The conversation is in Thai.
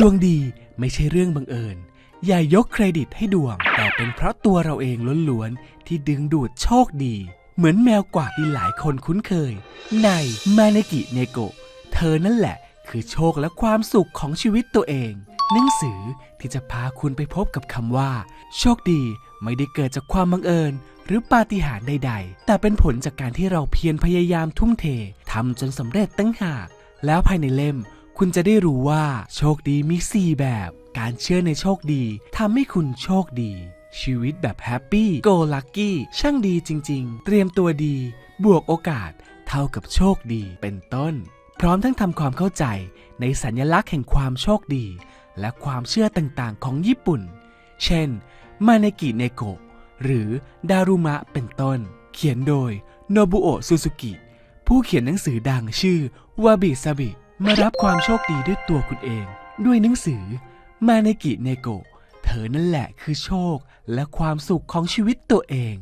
ดวงดีไม่ใช่เรื่องบังเอิญ อย่ายกเครดิตให้ดวง แต่เป็นเพราะตัวเราเองล้วนๆ ที่ดึงดูดโชคดี เหมือนแมวกวาดที่หลายคนคุ้นเคย ในมานากิเนโกะเธอนั่นแหละ คือโชคและความสุขของชีวิตตัวเองหนังสือที่จะพาคุณไปพบกับคำว่า โชคดีไม่ได้เกิดจากความบังเอิญ หรือปาฏิหาริย์ใด ๆ แต่เป็นผลจากการที่เราเพียรพยายามทุ่มเททำจนสำเร็จตั้งหาก แล้วภายในเล่ม คุณจะได้รู้ว่าโชคดีมี 4 แบบ การเชื่อในโชคดีทำให้คุณโชคดี ชีวิตแบบแฮปปี้โกลักกี้ช่างดีจริง ๆ เตรียมตัวดี บวกโอกาส เท่ากับโชคดีเป็นต้น พร้อมทั้งทำความเข้าใจในสัญลักษณ์แห่งความโชคดี และความเชื่อต่างๆ ของญี่ปุ่น เช่น มาเนกิเนโกะหรือดารุมะเป็นต้น เขียนโดยโนบุโอะซูซูกิผู้เขียนหนังสือดังชื่อวาบิซาบิ มารับความโชคดีด้วยตัวคุณเอง ด้วยหนังสือ มาในกิเนโก เธอนั่นแหละคือโชคและความสุขของชีวิตตัวเอง